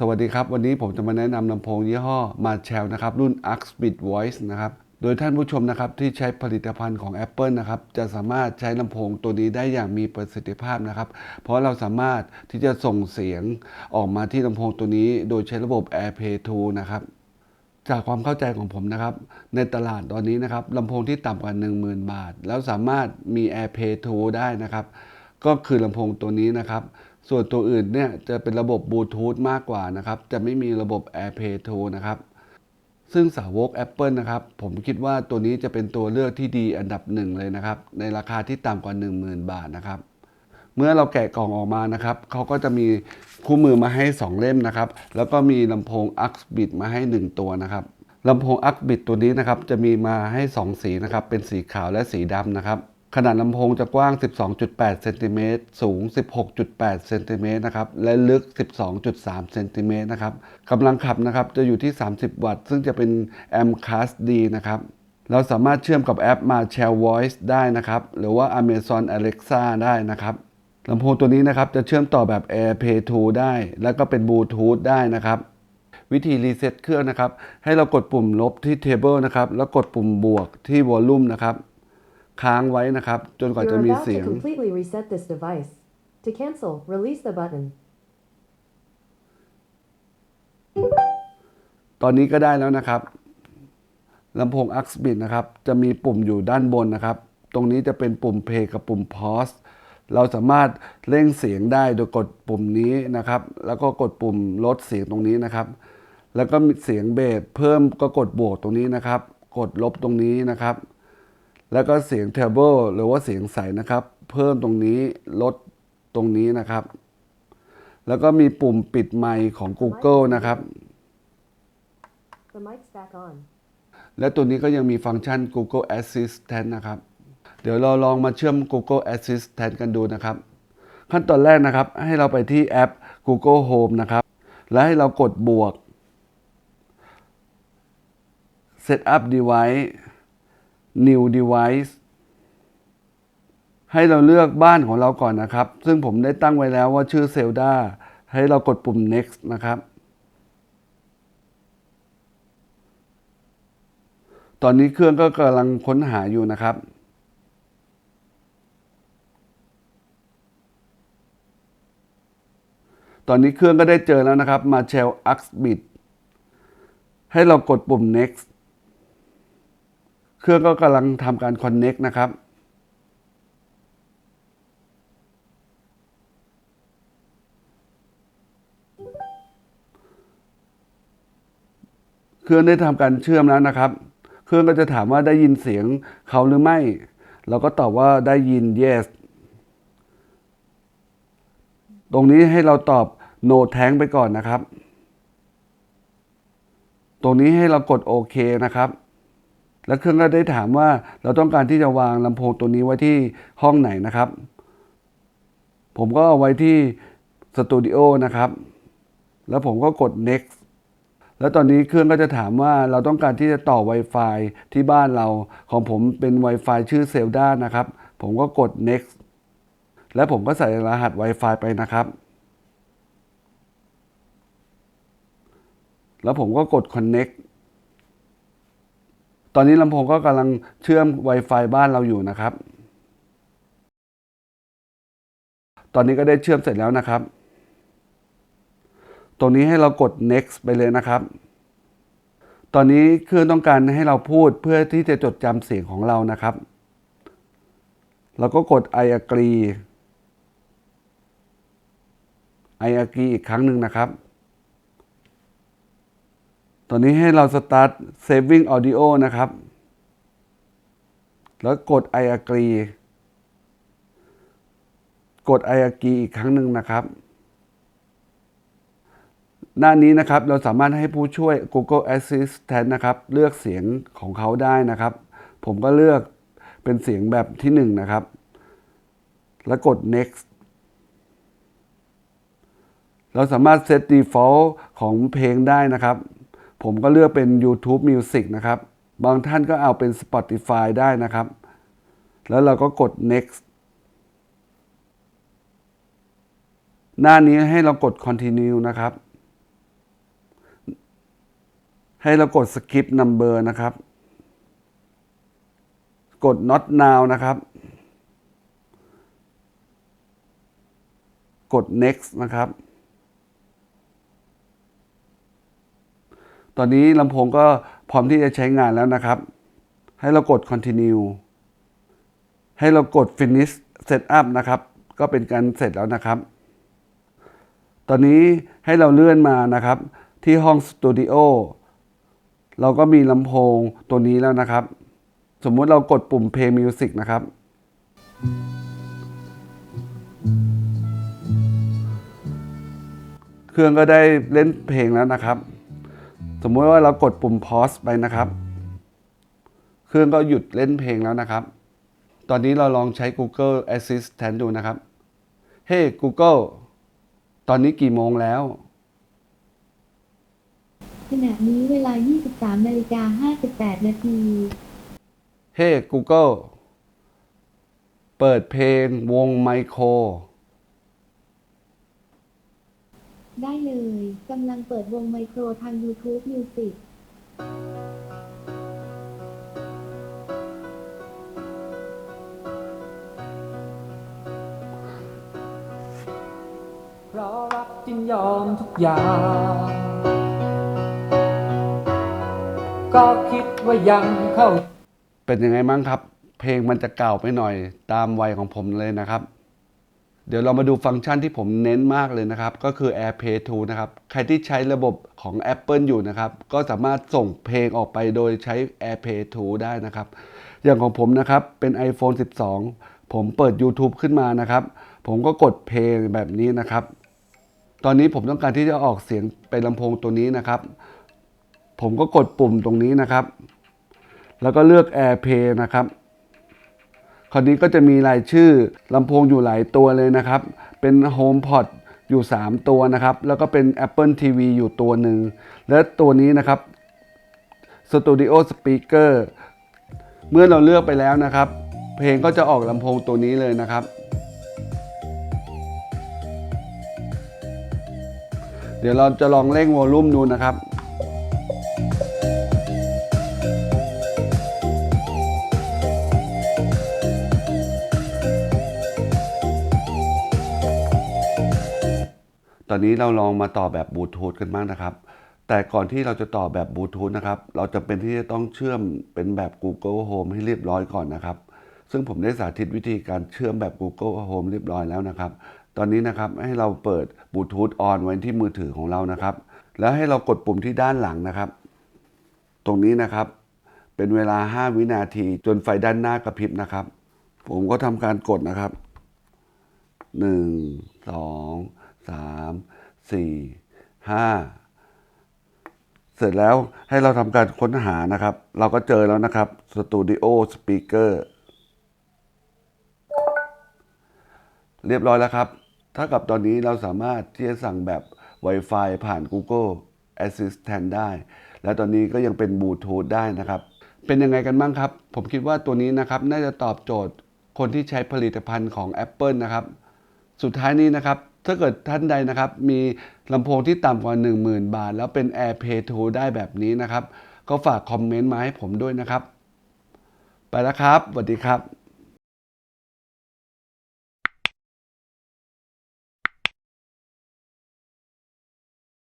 สวัสดีครับ วันนี้ผมจะมาแนะนำลำโพงยี่ห้อ Marshall นะครับ รุ่น Arc Speed Voice นะครับ โดยท่านผู้ชมนะครับที่ใช้ผลิตภัณฑ์ของ Apple นะครับ จะสามารถใช้ลำโพงตัวนี้ได้อย่างมีประสิทธิภาพนะครับ เพราะเราสามารถที่จะส่งเสียงออกมาที่ลำโพงตัวนี้ โดยใช้ระบบ AirPlay 2 นะครับจากความเข้าใจของผมนะครับ ในตลาดตอนนี้นะครับลำโพงที่ต่ำกว่า 10,000 บาท แล้วสามารถมี AirPlay 2 ได้นะครับ ก็คือลำโพงตัวนี้นะครับ ส่วนตัวอื่นเนี่ยจะเป็นระบบบลูทูธมากกว่านะครับ จะไม่มีระบบ AirPlay 2นะครับ ซึ่งสาวก Apple นะครับ ผมคิดว่าตัวนี้จะเป็นตัวเลือกที่ดีอันดับหนึ่งเลยนะครับ ในราคาที่ต่ำกว่า 10,000 บาทนะครับ เมื่อเราแกะกล่องออกมานะครับ เขาก็จะมีคู่มือมาให้ 2 เล่มนะครับ แล้วก็มีลำโพง a x b i t มาให้ 1 ตัวนะครับลำโพง a x b i t ตัวนี้นะครับ จะมีมาให้ 2 สีนะครับ เป็นสีขาวและสีดำนะครับ ขนาดลำโพงจะกว้าง 12.8 เซนติเมตร สูง 16.8 เซนติเมตรนะครับ และลึก 12.3 เซนติเมตรนะครับ กำลังขับนะครับ จะอยู่ที่ 30 วัตต์ ซึ่งจะเป็นแอมป์คลาสดีนะครับ เราสามารถเชื่อมกับแอป Marshall Voice ได้นะครับ หรือว่า Amazon Alexa ได้นะครับ ลำโพงตัวนี้นะครับ จะเชื่อมต่อแบบ AirPlay 2 ได้ แล้วก็เป็นบลูทูธได้นะครับวิธีรีเซ็ตเครื่องนะครับ ให้เรากดปุ่มลบที่ Table นะครับ แล้วกดปุ่มบวกที่ Volume นะครับ ค้างไว้นะครับ จนกว่าจะ You're มี about เสีย to ง completely reset this device. To cancel, release the button. ตอนนี้ก็ได้แล้วนะครับลำโพง a x b i t นะครับ จะมีปุ่มอยู่ด้านบนนะครับ ตรงนี้จะเป็นปุ่ม play กับปุ่ม pause เราสามารถเร่งเสียงได้โดยกดปุ่มนี้นะครับ แล้วก็กดปุ่มลดเสียงตรงนี้นะครับ แล้วก็มีเสียงเบสเพิ่มก็กดบวกตรงนี้นะครับ กดลบตรงนี้นะครับ แล้วก็เสียงเทเบิลหรือว่าเสียงใสนะครับ เพิ่มตรงนี้ลดตรงนี้นะครับ แล้วก็มีปุ่มปิดไมค์ของ Google นะครับ The mic's back on. และตัวนี้ก็ยังมีฟังก์ชัน Google Assistant นะครับ เดี๋ยวเราลองมาเชื่อม Google Assistant กันดูนะครับ ขั้นตอนแรกนะครับ ให้เราไปที่แอป Google Home นะครับ และให้เรากดบวก Set up device new device ให้เราเลือกบ้านของเราก่อนนะครับ ซึ่งผมได้ตั้งไว้แล้วว่าชื่อ Zelda ให้เรากดปุ่ม next นะครับ ตอนนี้เครื่องก็กำลังค้นหาอยู่นะครับ ตอนนี้เครื่องก็ได้เจอแล้วนะครับมาเชล a x b i t ให้เรากดปุ่ม next เครื่องก็กำลังทำการ connect นะครับ เครื่องได้ทำการเชื่อมแล้วนะครับ เครื่องก็จะถามว่าได้ยินเสียงเขาหรือไม่ เราก็ตอบว่าได้ยิน yes ตรงนี้ให้เราตอบ no tank ไปก่อนนะครับ ตรงนี้ให้เรากดโอเคนะครับ แล้วเครื่องก็ได้ถามว่าเราต้องการที่จะวางลำโพงตัวนี้ไว้ที่ห้องไหนนะครับ ผมก็เอาไว้ที่สตูดิโอนะครับ แล้วผมก็กด next แล้วตอนนี้เครื่องก็จะถามว่าเราต้องการที่จะต่อ Wi-Fi ที่บ้านเราของผมเป็น Wi-Fi ชื่อ Zelda นะครับ ผมก็กด next และผมก็ใส่รหัส Wi-Fi ไปนะครับ แล้วผมก็กด connect ตอนนี้ลำโพงก็กำลังเชื่อม Wi-Fi บ้านเราอยู่นะครับ ตอนนี้ก็ได้เชื่อมเสร็จแล้วนะครับ ตรงนี้ให้เรากด next ไปเลยนะครับ ตอนนี้เครื่องต้องการให้เราพูดเพื่อที่จะจดจำเสียงของเรานะครับ เราก็กด I agree I agree อีกครั้งหนึ่งนะครับ ตอนนี้ให้เรา start saving audio นะครับ แล้วกด I agree กด I agree อีกครั้งหนึ่งนะครับ หน้านี้นะครับเราสามารถให้ผู้ช่วย Google Assistant นะครับ เลือกเสียงของเขาได้นะครับ ผมก็เลือกเป็นเสียงแบบที่หนึ่งนะครับ แล้วกด next เราสามารถเซต default ของเพลงได้นะครับ ผมก็เลือกเป็น YouTube Music นะครับ บางท่านก็เอาเป็น Spotify ได้นะครับ แล้วเราก็กด next หน้านี้ให้เรากด continue นะครับ ให้เรากด skip number นะครับ กด not now นะครับ กด next นะครับ ตอนนี้ลำโพงก็พร้อมที่จะใช้งานแล้วนะครับ ให้เรากด continue ให้เรากด finish setup นะครับ ก็เป็นการเสร็จแล้วนะครับ ตอนนี้ให้เราเลื่อนมานะครับ ที่ห้องสตูดิโอเราก็มีลำโพงตัวนี้แล้วนะครับ สมมุติเรากดปุ่ม play music นะครับ เครื่องก็ได้เล่นเพลงแล้วนะครับ สมมุติว่าเรากดปุ่ม pause ไปนะครับ เครื่องก็หยุดเล่นเพลงแล้วนะครับ ตอนนี้เราลองใช้ Google Assistant ดูนะครับ เฮ้ Google ตอนนี้กี่โมงแล้ว ขณะนี้เวลา 23นาฬิกา58 นาที เฮ้ Google เปิดเพลงวงไมโคร ได้เลย กำลังเปิดวงไมโครทาง YouTube Music เพราะรักจึงยอมทุกอย่าง ก็คิดว่ายังเข้า เป็นยังไงบ้างครับ เพลงมันจะเก่าไปหน่อยตามวัยของผมเลยนะครับ เดี๋ยวเรามาดูฟังก์ชันที่ผมเน้นมากเลยนะครับ ก็คือ AirPlay 2 นะครับ ใครที่ใช้ระบบของ Apple อยู่นะครับ ก็สามารถส่งเพลงออกไปโดยใช้ AirPlay 2 ได้นะครับ อย่างของผมนะครับ เป็น iPhone 12 ผมเปิด YouTube ขึ้นมานะครับ ผมก็กดเพลงแบบนี้นะครับ ตอนนี้ผมต้องการที่จะออกเสียงเป็นลำโพงตัวนี้นะครับ ผมก็กดปุ่มตรงนี้นะครับ แล้วก็เลือก AirPlay นะครับ คราวนี้ก็จะมีรายชื่อลำโพงอยู่หลายตัวเลยนะครับ เป็น HomePod อยู่ 3 ตัวนะครับ แล้วก็เป็น Apple TV อยู่ตัวหนึ่ง และตัวนี้นะครับ Studio Speaker เมื่อเราเลือกไปแล้วนะครับ เพลงก็จะออกลำโพงตัวนี้เลยนะครับ เดี๋ยวเราจะลองเร่งวอลลุ่มดูนะครับ อนนี้เราลองมาต่อแบบบลูทูธกันบ้างนะครับ แต่ก่อนที่เราจะต่อแบบบลูทูธนะครับ เราจะเป็นที่จะต้องเชื่อมเป็นแบบ Google Home ให้เรียบร้อยก่อนนะครับ ซึ่งผมได้สาธิตวิธีการเชื่อมแบบ Google Home เรียบร้อยแล้วนะครับ ตอนนี้นะครับให้เราเปิดบลูทูธออนไว้ที่มือถือของเรานะครับ แล้วให้เรากดปุ่มที่ด้านหลังนะครับ ตรงนี้นะครับ เป็นเวลา 5 วินาทีจนไฟด้านหน้ากระพริบนะครับ ผมก็ทำการกดนะครับหนึ่งสอง สามสี่ห้าเสร็จแล้วให้เราทำการค้นหานะครับ เราก็เจอแล้วนะครับ Studio Speaker เรียบร้อยแล้วครับ ถ้ากับตอนนี้เราสามารถที่จะสั่งแบบ Wi-Fi ผ่าน Google Assistant ได้ และตอนนี้ก็ยังเป็นบลูทูธได้นะครับ เป็นยังไงกันบ้างครับ ผมคิดว่าตัวนี้นะครับ น่าจะตอบโจทย์คนที่ใช้ผลิตภัณฑ์ของ Apple นะครับ สุดท้ายนี้นะครับ ถ้าเกิดท่านใดนะครับ มีลำโพงที่ต่ำกว่า 10,000 บาท แล้วเป็น AirPlay 2ได้แบบนี้นะครับ ก็ฝากคอมเมนต์มาให้ผมด้วยนะครับ ไปแล้วครับสวัสดีครับ